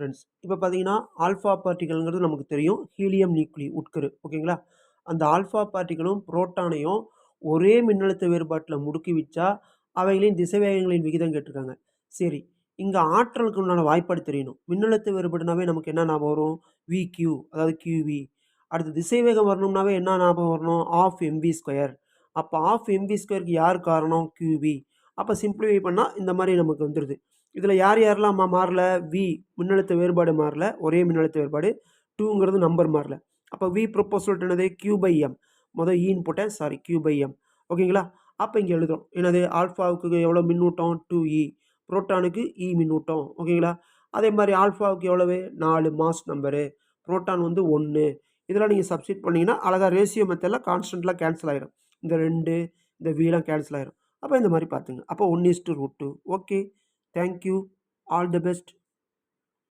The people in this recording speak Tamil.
ஃப்ரெண்ட்ஸ் இப்போ பார்த்தீங்கன்னா ஆல்ஃபா பார்ட்டிகள்ங்கிறது நமக்கு தெரியும். ஹீலியம் நியூக்ளி உட்கரு. ஓகேங்களா? அந்த ஆல்ஃபா பார்ட்டிகளும் புரோட்டானையும் ஒரே மின்னழுத்த வேறுபாட்டில் முடுக்கி வச்சா அவைகளின் திசைவேகங்களின் விகிதம் கேட்டிருக்காங்க. சரி இங்கே ஆற்றலுக்கு உண்டான வாய்ப்பாடு தெரியணும். மின்னழுத்த வேறுபாடுனாவே நமக்கு என்ன ஞாபகம் வரும்? விக்யூ அதாவது கியூவி அடுத்து திசைவேகம் வரணும்னாவே என்ன ஞாபகம் வரணும்? ஆஃப் எம்வி ஸ்கொயர் அப்போ ஆஃப் எம்வி ஸ்கொயருக்கு யார் காரணம்? கியூவி அப்போ சிம்பிளிஃபை பண்ணால் இந்த மாதிரி நமக்கு வந்துடுது இதில் யார் யாரெல்லாம் மா மாறல? வி மின்னழுத்த வேறுபாடு மாறல. ஒரே மின்னழுத்த வேறுபாடு. டூங்கிறது நம்பர் மாறல. அப்போ வி ப்ரொப்போசல் என்னது? கியூ பை எம் மொதல் ஈன்னு e போட்டேன். சாரி கியூ பை எம் ஓகேங்களா அப்போ இங்கே எழுதுறோம். என்னது? ஆல்ஃபாவுக்கு எவ்வளோ மின்னூட்டம்? டூ இ புரோட்டானுக்கு இ மின்னூட்டம். ஓகேங்களா அதே மாதிரி ஆல்ஃபாவுக்கு எவ்வளவு? நாலு மாஸ் நம்பரு புரோட்டான் வந்து ஒன்று இதெல்லாம் நீங்கள் சப்ஸ்டிட் பண்ணிங்கன்னா அழகாக ரேசியோ மெத்தடில் கான்ஸ்டன்ட்லாம் கேன்சல் ஆகிடும் இந்த ரெண்டு இந்த வீலாம் கேன்சல் ஆகிடும் அப்போ இந்த மாதிரி பார்த்துங்க அப்போ one is to root two okay thank you all the best